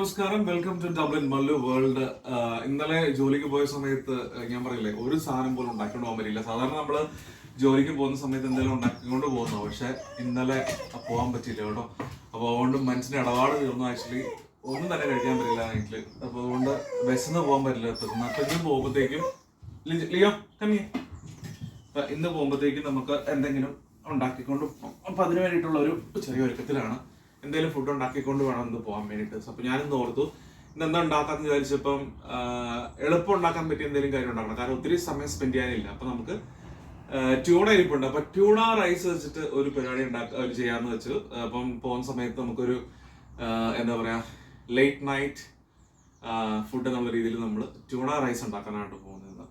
നമസ്കാരം. Welcome to Dublin Mallu world ഇന്നലെ ജോലിക്ക് പോയ സമയത്ത് ഞാൻ പറയില്ലേ ഒരു സാധനം പോലും ഉണ്ടാക്കിക്കൊണ്ട് പോകാൻ പറ്റില്ല സാധാരണ നമ്മൾ ജോലിക്ക് പോകുന്ന സമയത്ത് എന്തെങ്കിലും ഉണ്ടാക്കിക്കൊണ്ട് പോകുന്നു പക്ഷെ ഇന്നലെ പോകാൻ പറ്റിയില്ല കേട്ടോ. അപ്പൊ അതുകൊണ്ട് മനസ്സിന് ഇടപാട് തീർന്നു. ആക്ച്വലി ഒന്നും തന്നെ കഴിക്കാൻ പറ്റില്ല വീട്ടിൽ. അപ്പൊ അതുകൊണ്ട് വിശന്ന് പോകാൻ പറ്റില്ല. ഇന്ന് പോകുമ്പോഴത്തേക്കും ലിയോ കമ്മിയെ അപ്പൊ ഇന്ന് പോകുമ്പോഴത്തേക്കും നമുക്ക് എന്തെങ്കിലും ഉണ്ടാക്കിക്കൊണ്ട് അപ്പൊ അതിന് വേണ്ടിയിട്ടുള്ള ഒരു ചെറിയ ഒരുക്കത്തിലാണ് എന്തെങ്കിലും ഫുഡ് ഉണ്ടാക്കിക്കൊണ്ട് വേണം ഇന്ന് പോകാൻ വേണ്ടിയിട്ട്. അപ്പൊ ഞാനിന്ന് ഓർത്തു ഇന്ന് എന്താ ഉണ്ടാക്കാന്ന് വിചാരിച്ചപ്പം എളുപ്പം ഉണ്ടാക്കാൻ പറ്റിയ എന്തെങ്കിലും കാര്യം ഉണ്ടാക്കണം. കാരണം ഒത്തിരി സമയം സ്പെൻഡ് ചെയ്യാനില്ല. അപ്പൊ നമുക്ക് ട്യൂണ ഇരിപ്പുണ്ട്. അപ്പൊ ട്യൂണ റൈസ് വെച്ചിട്ട് ഒരു പരിപാടി ഉണ്ടാക്കുക ഒരു ചെയ്യാന്ന് വെച്ചു. അപ്പം പോകുന്ന സമയത്ത് നമുക്കൊരു എന്താ പറയാ ലേറ്റ് നൈറ്റ് ഫുഡ് എന്നുള്ള രീതിയിൽ നമ്മൾ ട്യൂണ റൈസ് ഉണ്ടാക്കാനായിട്ട് പോകുന്നത്.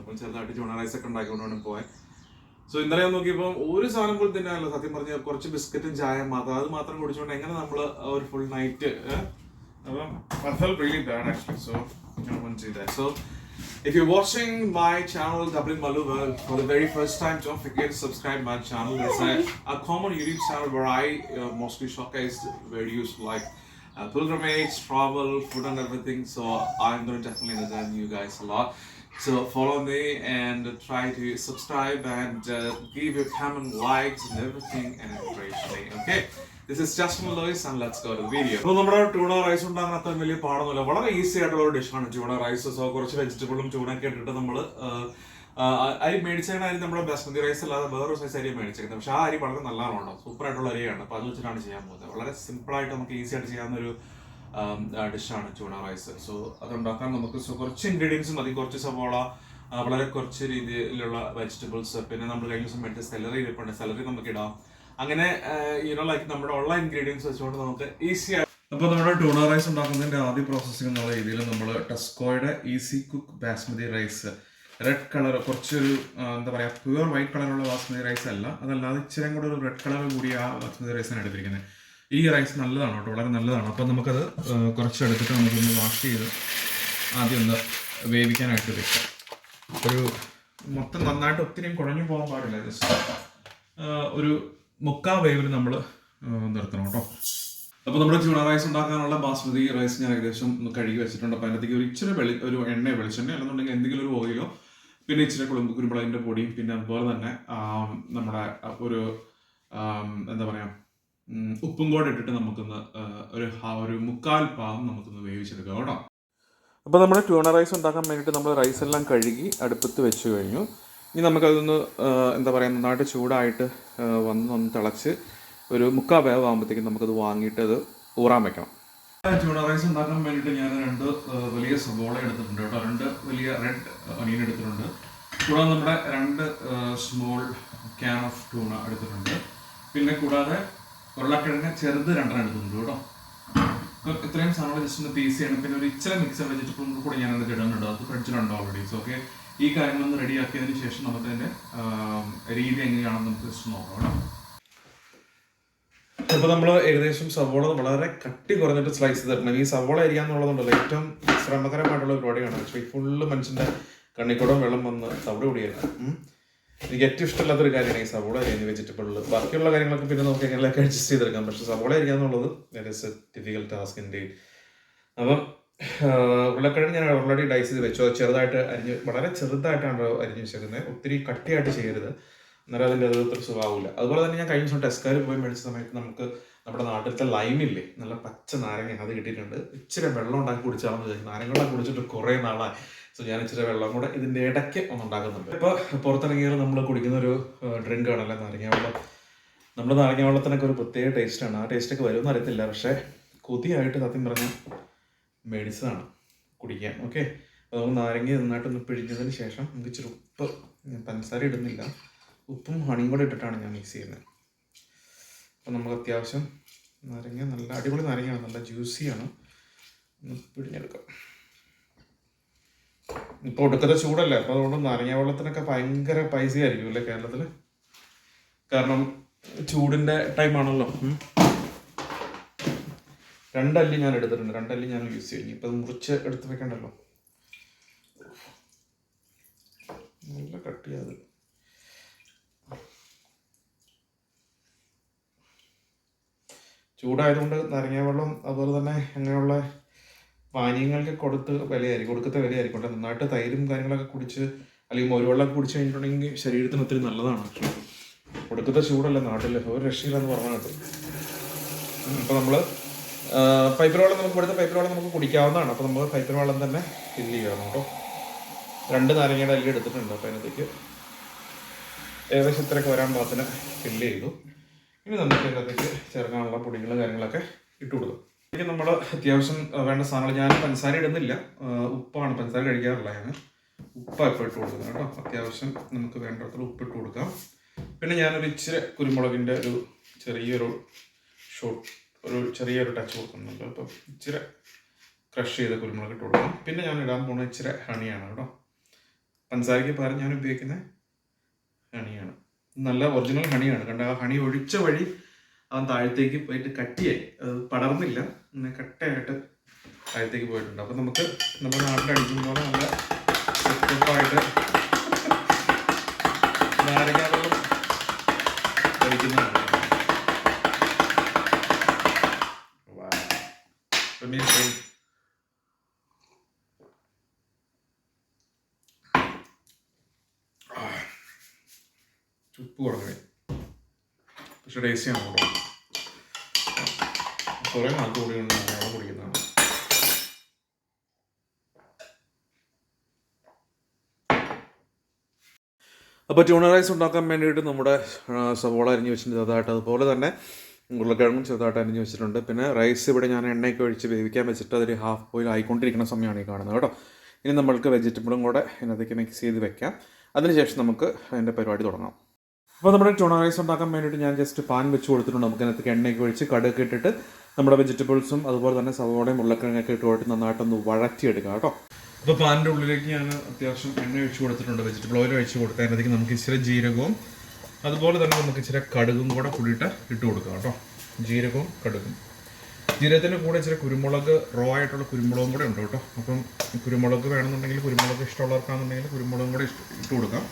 അപ്പം ചെറുതായിട്ട് ട്യൂണ റൈസ് ഒക്കെ ഉണ്ടാക്കി വേണം പോയാൽ സോ ഇന്നലെ ഞാൻ നോക്കിയപ്പോൾ ഒരു സാധനം പോലും തിന്നാനല്ല സത്യം പറഞ്ഞ കുറച്ച് ബിസ്ക്കറ്റും ചായ മാത്രം അത് മാത്രം കുടിച്ചുകൊണ്ട് എങ്ങനെ നമ്മൾ ഒരു full night appam to do that so if you're watching my channel Dublin Malu World for the very first time don't forget to subscribe my channel it's a, a common YouTube channel where I uh, mostly showcase videos like uh, pilgrimage, travel, food and everything so I'm going to definitely entertain you guys a lot so follow me and try to subscribe and uh, give your comment, likes and everything and encourage me. Okay. This is Justin Lois and let's go to the video. അപ്പോൾ നമ്മുടെ tuna rice ഉണ്ടാക്കാൻ അത്ര വലിയ പാടൊന്നുമില്ല വളരെ easy ആയിട്ടുള്ള ഒരു ഡിഷാണ് tuna rice so കുറച്ച് വെജിറ്റബിളും ട്യൂണൊക്കെ ഇട്ടിട്ട് നമ്മൾ അരി മേടിച്ചേക്കണ അരി നമ്മുടെ ബസ്മതി റൈസ് അല്ലാതെ വേറൊരു സൈസ് അരി മേടിച്ചേക്കുന്നത് പക്ഷേ ആ അരി വളരെ നല്ലതാണ് സൂപ്പർ ആയിട്ടുള്ള അരിയാണ് അപ്പോൾ അത് വെച്ചിട്ടാണ് ചെയ്യാൻ പോകുന്നത് വളരെ സിമ്പിളായിട്ട് നമുക്ക് ഈസി ആയിട്ട് ചെയ്യാവുന്ന ഒരു ഡിഷാണ് ചൂണ റൈസ്. സോ അതുണ്ടാക്കാൻ നമുക്ക് കുറച്ച് ഇൻഗ്രീഡിയൻസ് മതി. കുറച്ച് സവോള വളരെ കുറച്ച് രീതിയിലുള്ള വെജിറ്റബിൾസ് പിന്നെ നമ്മൾ കഴിഞ്ഞ ദിവസം മേടിച്ച സെലറി ഇരിപ്പുണ്ട്. സെലറി നമുക്ക് ഇടാം. അങ്ങനെ യൂണോ ലൈക്ക് നമ്മുടെ ഉള്ള ഇൻഗ്രീഡിയൻസ് വെച്ചുകൊണ്ട് നമുക്ക് ഈസി ആയി അപ്പോൾ നമ്മുടെ ടൂണ റൈസ് ഉണ്ടാക്കുന്നതിന്റെ ആദ്യ പ്രോസസ്സിംഗ് എന്നുള്ള രീതിയിൽ നമ്മൾ ടെസ്കോയുടെ easy cook basmati rice. Red colour കുറച്ചൊരു എന്താ പറയുക പ്യുവർ വൈറ്റ് കളറുള്ള ബാസ്മതി റൈസ് അല്ല. അതല്ലാതെ ഇച്ചിരി കൂടെ ഒരു റെഡ് കളർ കൂടി ആ ബാസ്മതി റൈസാണ് എടുത്തിരിക്കുന്നത്. ഈ റൈസ് നല്ലതാണ് കേട്ടോ വളരെ നല്ലതാണ്. അപ്പം നമുക്കത് ആ, കുറച്ച് എടുത്തിട്ട് നമുക്കൊന്ന് വാഷ് ചെയ്ത് ആദ്യം ഒന്ന് വേവിക്കാനായിട്ട് വെക്കാം. ഒരു മൊത്തം നന്നായിട്ട് ഒത്തിരി കുഴഞ്ഞു പോകാൻ പാടില്ല ജസ്റ്റ് ഒരു മുക്കാ വേവിൽ നമ്മൾ നിർത്തണം കേട്ടോ. അപ്പോൾ നമ്മുടെ ചൂണ റൈസ് ഉണ്ടാക്കാനുള്ള ബാസ്മതി റൈസ് ഞാൻ ഏകദേശം കഴുകി വെച്ചിട്ടുണ്ട്. അപ്പോൾ അതിനകത്തേക്ക് ഒരു ഇച്ചിരി വെളി ഒരു എണ്ണ വെളിച്ചെണ്ണ അല്ലെന്നുണ്ടെങ്കിൽ എന്തെങ്കിലും ഒരു ഓയിലോ പിന്നെ ഇച്ചിരി കുളമ്പ് കുരുമുളകിന്റെ പൊടിയും പിന്നെ അതുപോലെ തന്നെ നമ്മുടെ ഒരു എന്താ പറയുക ഉപ്പും കൂടെ ഇട്ടിട്ട് നമുക്കൊന്ന് ഒരു ഒരു മുക്കാൽ പാകം നമുക്കൊന്ന് വേവിച്ചെടുക്കാം കേട്ടോ. അപ്പോൾ നമ്മൾ ട്യൂണ റൈസ് ഉണ്ടാക്കാൻ വേണ്ടിയിട്ട് നമ്മൾ റൈസ് എല്ലാം കഴുകി അടുപ്പത്ത് വെച്ച് കഴിഞ്ഞു. ഇനി നമുക്കതൊന്ന് എന്താ പറയുക നന്നായിട്ട് ചൂടായിട്ട് വന്ന് ഒന്ന് തിളച്ച് ഒരു മുക്കാൽ വേവ് ആകുമ്പോഴത്തേക്കും നമുക്കത് വാങ്ങിയിട്ട് അത് ഊറാൻ വെക്കണം. ട്യൂണ റൈസ് ഉണ്ടാക്കാൻ വേണ്ടിയിട്ട് ഞാൻ രണ്ട് വലിയ സബോള എടുത്തിട്ടുണ്ട് കേട്ടോ. രണ്ട് വലിയ റെഡ് ഒനിയൻ എടുത്തിട്ടുണ്ട്. കൂടാതെ നമ്മുടെ രണ്ട് സ്മോൾ ക്യാൻ ഓഫ് ട്യൂണ എടുത്തിട്ടുണ്ട്. പിന്നെ കൂടാതെ ഉരുളക്കിഴങ്ങ് ചെറുത് രണ്ടെണ്ണം എടുക്കുന്നുണ്ട് കേട്ടോ. ഇത്രയും സാധനങ്ങൾ ജസ്റ്റ് ഒന്ന് പീസ് ചെയ്യണം. പിന്നെ ഒരു ഇച്ചിരി മിക്സർ വെജിറ്റബിളും കൂടെ ഞാൻ അത് ഇടുന്നുണ്ട് അത് ഫ്രിഡ്ജിലുണ്ട് ഓൾറെഡി സോ ഓക്കെ ഈ കാര്യങ്ങളൊന്ന് റെഡി ആക്കിയതിന് ശേഷം നമുക്ക് അതിന്റെ ആം, രീതി എങ്ങനെയാണെന്ന് നമുക്ക് ജസ്റ്റ് നോക്കാം കേട്ടോ. ഇപ്പൊ നമ്മൾ ഏകദേശം സവോള വളരെ കട്ടി കുറഞ്ഞിട്ട് സ്ലൈസ് ചെയ്തിട്ടുണ്ട്. ഈ സവോള അരിയാന്നുള്ളതുണ്ടല്ലോ ഏറ്റവും ശ്രമകരമായിട്ടുള്ള പരിപാടിയാണ്. പക്ഷേ ഫുള്ള് മനുഷ്യന്റെ കണ്ണിക്കൂടം വെള്ളം വന്ന് തവിടെ കൂടിയായിരുന്നു. എനിക്ക് ഏറ്റവും ഇഷ്ടമില്ലാത്തൊരു കാര്യമാണ് ഈ സവോള അരിയുന്ന വെജിറ്റബിളിൽ ബാക്കിയുള്ള കാര്യങ്ങളൊക്കെ പിന്നെ നമുക്ക് എങ്ങനെയൊക്കെ അഡ്ജസ്റ്റ് ചെയ്തെടുക്കാം. പക്ഷെ സവോള അരിയാന്നുള്ളത് it's a difficult task in appam ഉരുളക്കിഴങ്ങ് ഞാൻ ഓൾറെഡി ഡൈസ് ചെയ്ത് വെച്ചു. ചെറുതായിട്ട് അരിഞ്ഞ് വളരെ ചെറുതായിട്ടാണ് അരിഞ്ഞ് വെച്ചേക്കുന്നത് ഒത്തിരി കട്ടിയായിട്ട് ചെയ്യരുത്. അന്നേരം അതിന്റെ അത് ഒത്തിരി സുഖമാവില്ല അതുപോലെ തന്നെ ഞാൻ കഴിഞ്ഞ ദിവസം ടെസ്കാർ പോയി മേടിച്ച സമയത്ത് നമുക്ക് നമ്മുടെ നാട്ടിലത്തെ ലൈമില്ലേ നല്ല പച്ച നാരങ്ങ അത് കിട്ടിയിട്ടുണ്ട്. ഇച്ചിരി വെള്ളം ഉണ്ടാക്കി കുടിച്ചാണെന്ന് വിചാരിച്ചു. നാരങ്ങ കുടിച്ചിട്ട് കുറേ നാളായി. സോ ഞാൻ ഇച്ചിരി വെള്ളം കൂടെ ഇതിന്റെ ഇടയ്ക്ക് ഒന്ന് ഉണ്ടാക്കുന്നുണ്ട്. ഇപ്പോൾ പുറത്തിറങ്ങിയാൽ നമ്മൾ കുടിക്കുന്ന ഒരു ഡ്രിങ്ക് ആണല്ലോ? നാരങ്ങ വെള്ളം. നമ്മുടെ നാരങ്ങ വെള്ളത്തിനൊക്കെ ഒരു പ്രത്യേക ടേസ്റ്റാണ് ആ ടേസ്റ്റൊക്കെ വരുമെന്ന് അറിയത്തില്ല. പക്ഷേ കൊതിയായിട്ട് സത്യം പറഞ്ഞ് മേടിച്ചതാണ് കുടിക്കാൻ. ഓക്കെ അപ്പോൾ നമുക്ക് നാരങ്ങ നന്നായിട്ടൊന്ന് പിഴിഞ്ഞതിന് ശേഷം നമുക്ക് ഇച്ചിരി ഉപ്പ് പഞ്ചസാര ഇടുന്നില്ല. ഉപ്പും ഹണിയും കൂടെ ഇട്ടിട്ടാണ് ഞാൻ മിക്സ് ചെയ്യുന്നത്. അപ്പോൾ നമുക്ക് അത്യാവശ്യം നാരങ്ങ നല്ല അടിപൊളി നാരങ്ങയാണ്. നല്ല ജ്യൂസിയാണ് പിഴിഞ്ഞെടുക്കാം. ഇപ്പോൾ ഒടുക്കത്തെ ചൂടല്ലേ? അപ്പൊ അതുകൊണ്ട് നാരങ്ങ വെള്ളത്തിനൊക്കെ ഭയങ്കര പൈസ ആയിരിക്കും അല്ലേ കേരളത്തിൽ? കാരണം ചൂടിന്റെ ടൈമാണല്ലോ ആണല്ലോ. രണ്ടല്ലി ഞാൻ എടുത്തിട്ടുണ്ട്. രണ്ടല്ലി ഞാൻ യൂസ് ചെയ്യും. ഇപ്പൊ മുറിച്ച് എടുത്ത് വെക്കണ്ടല്ലോ. നല്ല കട്ടിയാത് ചൂടായതുകൊണ്ട് നാരങ്ങ വെള്ളം അതുപോലെ തന്നെ അങ്ങനെയുള്ള പാനീയങ്ങൾക്ക് കൊടുത്ത് വിലയായിരിക്കും കൊടുക്കത്തെ വിലയായിരിക്കും കേട്ടോ നന്നായിട്ട് തൈരും കാര്യങ്ങളൊക്കെ കുടിച്ച് അല്ലെങ്കിൽ മൊരുവെള്ളം കുടിച്ച് കഴിഞ്ഞിട്ടുണ്ടെങ്കിൽ ശരീരത്തിന് ഒത്തിരി നല്ലതാണ് കൊടുക്കത്തെ ചൂടല്ല നാട്ടിൽ ഒരു രക്ഷയില്ലെന്ന് പറഞ്ഞത് അപ്പോൾ നമ്മൾ പൈപ്പിൽ വെള്ളം നമുക്ക് ഇവിടുത്തെ പൈപ്പിൽ വെള്ളം നമുക്ക് കുടിക്കാവുന്നതാണ്. അപ്പോൾ നമ്മൾ പൈപ്പിൽ വെള്ളം തന്നെ ഫില്ല് ചെയ്യണം കേട്ടോ. രണ്ട് നാരങ്ങയുടെ അല്ലി എടുത്തിട്ടുണ്ട്. അപ്പോൾ അതിനകത്തേക്ക് ഏകദേശം ഇത്രയൊക്കെ വരാൻ പാകത്തിന് ഫില്ല് ചെയ്തു. ഇനി നമുക്ക് ഇതിനകത്തേക്ക് ചേർക്കാനുള്ള പൊടികളും കാര്യങ്ങളൊക്കെ ഇട്ട് കൊടുക്കും ഇതിലേക്ക് നമ്മൾ അത്യാവശ്യം വേണ്ട സാധനങ്ങൾ ഞാൻ പഞ്ചസാര ഇടുന്നില്ല. ഉപ്പാണ് പഞ്ചസാര കഴിക്കാറില്ല ഞാൻ ഉപ്പ ഇപ്പോൾ ഇട്ട് കൊടുക്കുന്നത് കേട്ടോ. അത്യാവശ്യം നമുക്ക് വേണ്ടത്ര ഉപ്പ് ഇട്ട് കൊടുക്കാം. പിന്നെ ഞാനൊരു ഇച്ചിരി കുരുമുളകിന്റെ ഒരു ചെറിയൊരു ഷോട്ട് ഒരു ചെറിയൊരു ടച്ച് കൊടുക്കുന്നുണ്ട്. അപ്പം ഇച്ചിരി ക്രഷ് ചെയ്ത കുരുമുളക് ഇട്ട് കൊടുക്കാം. പിന്നെ ഞാൻ ഇടാൻ പോകുന്ന ഇച്ചിരി ഹണിയാണ് കേട്ടോ. പഞ്ചസാരയ്ക്ക് പകരം ഞാൻ ഉപയോഗിക്കുന്നത് ഹണിയാണ്. നല്ല ഒറിജിനൽ ഹണിയാണ്. കണ്ട? ആ ഹണി ഒഴിച്ച വഴി അവൻ താഴത്തേക്ക് പോയിട്ട് കട്ടിയായി. അത് പടർന്നില്ല. കട്ടയായിട്ട് താഴത്തേക്ക് പോയിട്ടുണ്ട്. അപ്പം നമുക്ക് നമ്മുടെ നാട്ടിൽ അടിക്കുന്ന പോലെ നല്ല സെറ്റപ്പായിട്ട് നാരങ്ങാവെള്ളം കഴിക്കുന്നതാണ്. ഉപ്പ് കുറഞ്ഞു പക്ഷെ ടേസ്റ്റിയാണ് കേട്ടോ കുറേ നാൾക്ക് കൂടി മലയാളം കുടിക്കുന്നതാണ്. അപ്പോൾ ട്യൂണ റൈസ് ഉണ്ടാക്കാൻ വേണ്ടിയിട്ട് നമ്മുടെ സവോള അരിഞ്ഞ് വെച്ചിട്ടുണ്ട് ചെറുതായിട്ട്. അതുപോലെ തന്നെ ഉരുളക്കിഴങ്ങും ചെറുതായിട്ട് അരിഞ്ഞു വെച്ചിട്ടുണ്ട്. പിന്നെ റൈസ് ഇവിടെ ഞാൻ എണ്ണയൊക്കെ ഒഴിച്ച് വേവിക്കാൻ വെച്ചിട്ട് അതൊരു ഹാഫ് ബോയിൽ ആയിക്കൊണ്ടിരിക്കുന്ന സമയമാണ് ഈ കാണുന്നത് കേട്ടോ. ഇനി നമ്മൾക്ക് വെജിറ്റബിളും കൂടെ ഇതിനകത്തേക്ക് മിക്സ് ചെയ്ത് വെക്കാം. അതിനുശേഷം നമുക്ക് അതിന്റെ പരിപാടി തുടങ്ങാം. അപ്പോൾ നമ്മുടെ ട്യൂണ റൈസ് ഉണ്ടാക്കാൻ വേണ്ടിയിട്ട് ഞാൻ ജസ്റ്റ് പാൻ വെച്ച് കൊടുത്തിട്ടുണ്ട്. നമുക്ക് അതിനകത്തേക്ക് എണ്ണയൊക്കെ ഒഴിച്ച് കടുക്കിട്ടിട്ട് നമ്മുടെ വെജിറ്റബിൾസും അതുപോലെ തന്നെ സവോളയും ഉരുളക്കിഴങ്ങൊക്കെ ഇട്ട് കൊടുത്ത് നന്നായിട്ടൊന്ന് വഴറ്റിയെടുക്കുക കേട്ടോ. അപ്പോൾ പാനിന്റെ ഉള്ളിലേക്ക് ഞാൻ അത്യാവശ്യം എണ്ണ ഒഴിച്ചു കൊടുത്തിട്ടുണ്ട്. വെജിറ്റബിൾ ഓയിൽ ഒഴിച്ച് കൊടുക്കുക അതിനകത്തേക്ക് നമുക്ക് ഇച്ചിരി ജീരകവും അതുപോലെ തന്നെ നമുക്ക് ഇച്ചിരി കടുകും കൂടെ കൂടിയിട്ട് ഇട്ട് കൊടുക്കുക കേട്ടോ. ജീരകവും കടുകും. ജീരകത്തിന്റെ കൂടെ ഇച്ചിരി കുരുമുളക് റോ ആയിട്ടുള്ള കുരുമുളകും കൂടെ ഉണ്ട് കേട്ടോ. അപ്പം കുരുമുളക് വേണമെന്നുണ്ടെങ്കിൽ കുരുമുളക് ഇഷ്ടമുള്ളവർക്കാണെന്നുണ്ടെങ്കിൽ കുരുമുളകും കൂടെ ഇട്ട് കൊടുക്കാം.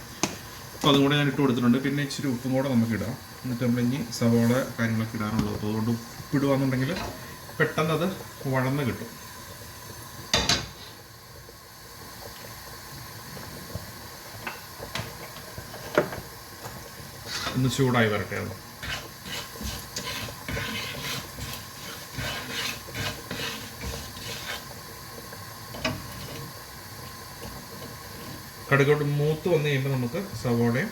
അപ്പോൾ അതും കൂടെ ഞാൻ ഇട്ട് കൊടുത്തിട്ടുണ്ട്. പിന്നെ ഇച്ചിരി ഉപ്പും കൂടെ നമുക്ക് ഇടാം. എന്നിട്ട് നമ്മൾ ഇനി സവോള കാര്യങ്ങളൊക്കെ ഇടാനുള്ളത്. അപ്പോൾ അതുകൊണ്ട് ഉപ്പ് ഇടുകയെന്നുണ്ടെങ്കിൽ പെട്ടെന്ന് അത് വഴന്ന് കിട്ടും. ഒന്ന് ചൂടായി വരട്ടെ അത്. കടുകോട്ട് മൂത്ത് വന്നു കഴിയുമ്പോൾ നമുക്ക് സവോളയും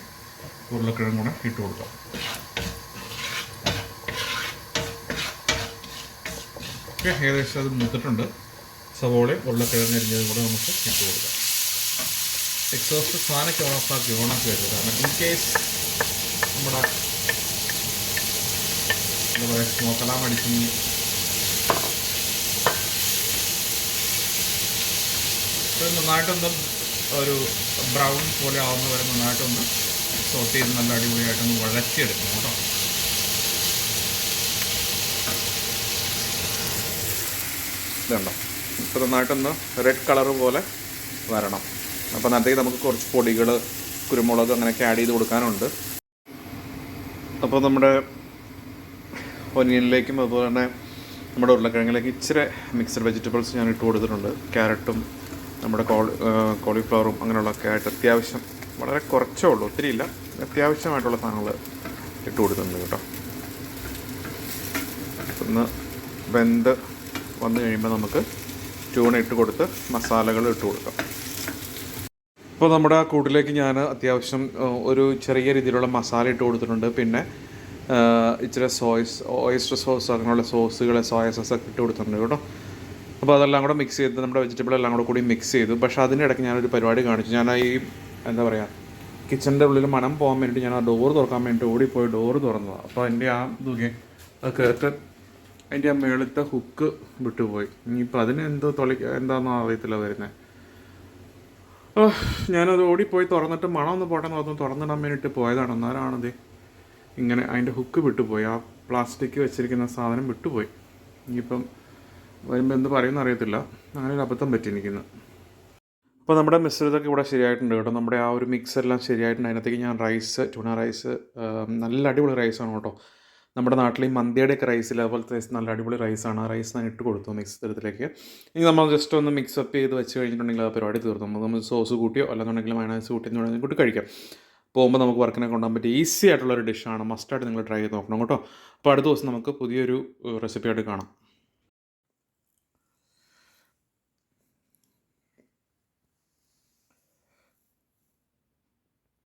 ഉരുളക്കിഴങ്ങും കൂടെ ഇട്ട് കൊടുക്കാം. ഓക്കെ ഏകദേശം അത് മൂത്തിട്ടുണ്ട്. സവോളയും ഉരുളക്കിഴങ്ങ് അരിഞ്ഞതും കൂടെ നമുക്ക് ഇട്ട് കൊടുക്കാം. എക്സോസ്റ്റ് ഫാനൊക്കെ ഓണാക്കി ഓണാക്കി വരുന്നത് കാരണം ഇൻ കേസ് നമ്മുടെ എന്താ പറയുക സ്മോക്ക് അലാം അടിക്കുന്ന നന്നായിട്ടൊന്ന് ഒരു ബ്രൗൺ പോലെ ആവുന്ന വരെ നന്നായിട്ടൊന്ന് സോട്ട് ചെയ്ത് നല്ല അടിപൊളിയായിട്ടൊന്ന് വഴറ്റിയെടുക്കണം കേട്ടോ. ഇതുണ്ടോ? ഇപ്പോൾ നന്നായിട്ടൊന്ന് റെഡ് കളർ പോലെ വരണം. അപ്പോൾ അതിനകത്തേക്ക് നമുക്ക് കുറച്ച് പൊടികൾ കുരുമുളക് അങ്ങനെയൊക്കെ ആഡ് ചെയ്ത് കൊടുക്കാനുണ്ട്. അപ്പോൾ നമ്മുടെ ഒനിയനിലേക്കും അതുപോലെ തന്നെ നമ്മുടെ ഉരുളക്കിഴങ്ങിലേക്ക് ഇച്ചിരി മിക്സഡ് വെജിറ്റബിൾസ് ഞാൻ ഇട്ട് കൊടുത്തിട്ടുണ്ട്. ക്യാരറ്റും നമ്മുടെ കോളി കോളിഫ്ലവറും അങ്ങനെയുള്ളതൊക്കെ ആയിട്ട് അത്യാവശ്യം വളരെ കുറച്ചേ ഉള്ളൂ ഒത്തിരി ഇല്ല അത്യാവശ്യമായിട്ടുള്ള സാധനങ്ങൾ ഇട്ട് കൊടുത്തിട്ടുണ്ട് കേട്ടോ. ഒന്ന് വെന്ത് വന്നു കഴിയുമ്പോൾ നമുക്ക് ട്യൂണ ഇട്ട് കൊടുത്ത് മസാലകൾ ഇട്ട് കൊടുക്കാം. ഇപ്പോൾ നമ്മുടെ ആ കൂട്ടിലേക്ക് ഞാൻ അത്യാവശ്യം ഒരു ചെറിയ രീതിയിലുള്ള മസാല ഇട്ട് കൊടുത്തിട്ടുണ്ട്. പിന്നെ ഇച്ചിരി സോയ്സ് ഓയിസ്റ്റർ സോസ് അങ്ങനെയുള്ള സോസുകൾ സോയ സോസ് ഒക്കെ ഇട്ട് കൊടുത്തിട്ടുണ്ട് കേട്ടോ. അപ്പോൾ അതെല്ലാം കൂടെ മിക്സ് ചെയ്ത് നമ്മുടെ വെജിറ്റബിൾ എല്ലാം കൂടെ കൂടി മിക്സ് ചെയ്തു. പക്ഷേ അതിന്റെ ഇടയ്ക്ക് ഞാനൊരു പരിപാടി കാണിച്ചു. ഞാൻ ഈ എന്താ പറയുക കിച്ചന്റെ ഉള്ളിൽ മണം പോകാൻ വേണ്ടിയിട്ട് ഞാൻ ആ ഡോർ തുറക്കാൻ വേണ്ടി ഓടിപ്പോയി ഡോർ തുറന്നതാണ് അപ്പോൾ എന്റെ ആ തുകെ കേട്ട് അതിന്റെ ആ മേളത്തെ ഹുക്ക് വിട്ടുപോയി. ഇനിയിപ്പോൾ അതിന് എന്തോ തൊളി എന്താണെന്നോ അറിയത്തില്ല വരുന്നത് ഓ, ഞാനത് ഓടിപ്പോയി തുറന്നിട്ട് മണം ഒന്ന് പോട്ടെന്ന് പറഞ്ഞു തുറന്നിടാൻ വേണ്ടിയിട്ട് പോയതാണ്. അന്നേരമാണത് ഇങ്ങനെ അതിന്റെ ഹുക്ക് വിട്ടുപോയി. ആ പ്ലാസ്റ്റിക് വെച്ചിരിക്കുന്ന സാധനം വിട്ടുപോയി. ഇനിയിപ്പം വരുമ്പോൾ എന്ത് പറയുമെന്ന് അറിയത്തില്ല. അങ്ങനെ ഒരു അബദ്ധം പറ്റി അപ്പോൾ നമ്മുടെ മിശ്രിതമൊക്കെ ഇവിടെ ശരിയായിട്ടുണ്ട് കേട്ടോ. നമ്മുടെ ആ ഒരു മിക്സ് എല്ലാം ശരിയായിട്ടുണ്ട്. അതിനകത്തേക്ക് ഞാൻ റൈസ് ചുണ റൈസ് നല്ല അടിപൊളി റൈസാണ് കേട്ടോ. നമ്മുടെ നാട്ടിൽ ഈ മന്തിയുടെയൊക്കെ റൈസിൽ അതുപോലത്തെ റൈസ് നല്ല അടിപൊളി റൈസാണ് ആ റൈസ് ഞാൻ ഇട്ട് കൊടുത്തു മിക്സ് തരത്തിലേക്ക്. ഇനി നമ്മൾ ജസ്റ്റ് ഒന്ന് മിക്സ് അപ്പ് ചെയ്ത് വെച്ച് കഴിഞ്ഞിട്ടുണ്ടെങ്കിൽ ആ പരിപാടി തീർന്നു. നമുക്ക് നമ്മൾ സോസ് കൂട്ടിയോ അല്ലെന്നുണ്ടെങ്കിൽ മയണൈസ് കൂട്ടി കൂട്ടി കഴിക്കാം. പോകുമ്പോൾ നമുക്ക് വർക്കിനെ കൊണ്ടുപോകാൻ പറ്റിയ ഈസി ആയിട്ടുള്ള ഒരു ഡിഷാണ് മസ്റ്റായിട്ട് നിങ്ങൾ ട്രൈ ചെയ്ത് നോക്കണം കേട്ടോ. അപ്പോൾ അടുത്ത ദിവസം നമുക്ക് പുതിയൊരു റെസിപ്പിയായിട്ട് കാണാം.